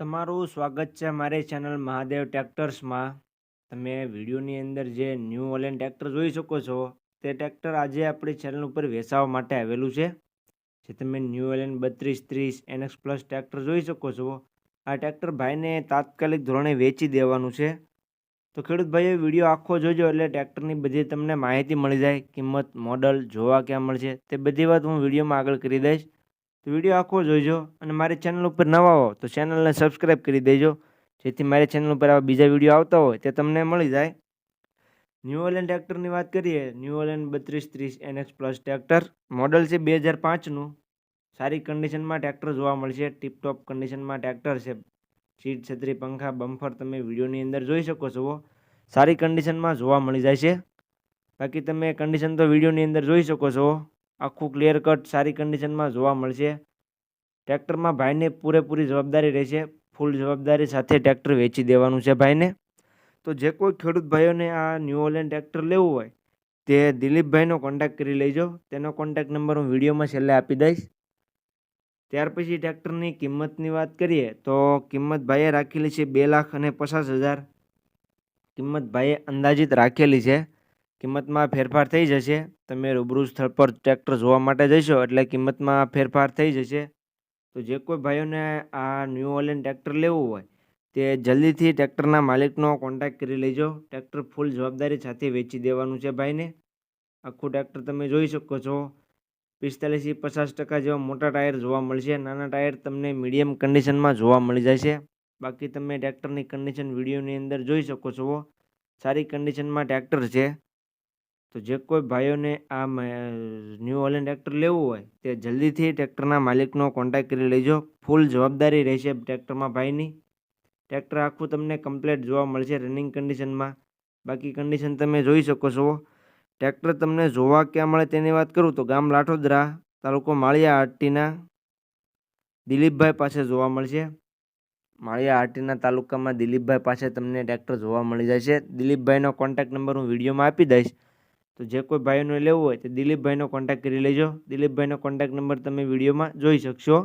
તમારું સ્વાગત છે મારી ચેનલ મહાદેવ ટ્રેક્ટર્સમાં. તમે વિડીયોની અંદર જે ન્યૂ ઓલેન ટ્રેક્ટર જોઈ શકો છો, તે ટ્રેક્ટર આજે આપણી ચેનલ ઉપર વેચાવા માટે આવેલું છે. જે તમે ન્યૂ ઓલેન બત્રીસ ત્રીસ એનએક્સ પ્લસ ટ્રેક્ટર જોઈ શકો છો. આ ટ્રેક્ટર ભાઈને તાત્કાલિક ધોરણે વેચી દેવાનું છે. તો ખેડૂત ભાઈએ વીડિયો આખો જોજો એટલે ટ્રેક્ટરની બધી તમને માહિતી મળી જાય, કિંમત, મોડલ, જોવા ક્યાં મળશે, તે બધી વાત હું વિડીયોમાં આગળ કરી દઈશ. તો વીડિયો આખો જોઈજો અને મારી ચેનલ ઉપર નવા હો તો ચેનલને સબસ્ક્રાઈબ કરી દેજો. જેથી મારી ચેનલ ઉપર આવા બીજા વીડિયો આવતા હોય તે તમને મળી જાય. ન્યૂ ઓલેન્ડ ટ્રેક્ટરની વાત કરીએ ન્યૂ ઓલેન્ડ બત્રીસ ત્રીસ એનએક્સ પ્લસ ટ્રેક્ટર મોડલ છે બે હજાર પાંચનું સારી કન્ડિશનમાં ટ્રેક્ટર જોવા મળશે ટીપટોપ કન્ડિશનમાં ટ્રેક્ટર છે. સીટ, છત્રી, પંખા બમ્ફર તમે વિડીયોની અંદર જોઈ શકો છો સારી કન્ડિશનમાં જોવા મળી જાય છે. બાકી તમે કન્ડિશન તો વિડીયોની અંદર જોઈ શકો છો આખું ક્લિયર કટ સારી કન્ડિશનમાં જોવા મળશે. ટ્રેક્ટરમાં ભાઈને પૂરેપૂરી જવાબદારી રહેશે. ફૂલ જવાબદારી સાથે ટ્રેક્ટર વેચી દેવાનું છે ભાઈને. તો જે કોઈ ખેડૂત ભાઈઓને આ ન્યૂ ઓલેન્ડ ટ્રેક્ટર લેવું હોય, તે દિલીપભાઈનો કોન્ટેક્ટ કરી લેજો. તેનો કોન્ટેક્ટ નંબર હું વિડીયોમાં છેલ્લે આપી દઈશ. ત્યાર પછી ટ્રેક્ટરની કિંમતની વાત કરીએ, તો કિંમત ભાઈએ રાખેલી છે બે લાખ અને પચાસ હજાર. કિંમત ભાઈએ અંદાજિત રાખેલી છે. કિંમતમાં ફેરફાર થઈ જશે. તમે રૂબરૂ સ્થળ પર ટ્રેક્ટર જોવા માટે જશો એટલે કિંમતમાં ફેરફાર થઈ જશે. તો જે કોઈ ભાઈઓને આ ન્યૂ ઓલેન ટ્રેક્ટર લેવું હોય, તે જલ્દીથી ટ્રેક્ટરના માલિકનો કોન્ટેક્ટ કરી લેજો. ટ્રેક્ટર ફૂલ જવાબદારી સાથે વેચી દેવાનું છે ભાઈને. આખું ટ્રેક્ટર તમે જોઈ શકો છો. પિસ્તાલીસથી પચાસ ટકા જેવા મોટા ટાયર જોવા મળશે. નાના ટાયર તમને મીડિયમ કન્ડિશનમાં જોવા મળી જશે. બાકી તમે ટ્રેક્ટરની કન્ડિશન વિડીયોની અંદર જોઈ શકો છો. સારી કન્ડિશનમાં ટ્રેક્ટર છે. તો જે કોઈ ભાઈઓને આ ન્યૂ ઓલિન ટ્રેક્ટર લેવું હોય, તે જલ્દીથી ટ્રેક્ટરના માલિકનો કોન્ટેક્ટ કરી લેજો. ફૂલ જવાબદારી રહેશે ટ્રેક્ટરમાં ભાઈની. ટ્રેક્ટર આખું તમને કમ્પ્લેટ જોવા મળશે રનિંગ કન્ડિશનમાં બાકી કન્ડિશન તમે જોઈ શકો છો. ટ્રેક્ટર તમને જોવા ક્યાં મળે તેની વાત કરું તો ગામ લાઠોદરા, તાલુકો માળિયા આટીના દિલીપભાઈ પાસે જોવા મળશે. માળિયા આટીના તાલુકામાં દિલીપભાઈ પાસે તમને ટ્રેક્ટર જોવા મળી જશે. દિલીપભાઈનો કોન્ટેક્ટ નંબર હું વિડીયોમાં આપી દઈશ. તો જે કોઈ ભાઈઓને લેવું હોય તે દિલીપભાઈનો કોન્ટેક્ટ કરી લેજો. દિલીપભાઈનો કોન્ટેક્ટ નંબર તમે વિડીયોમાં જોઈ શકશો.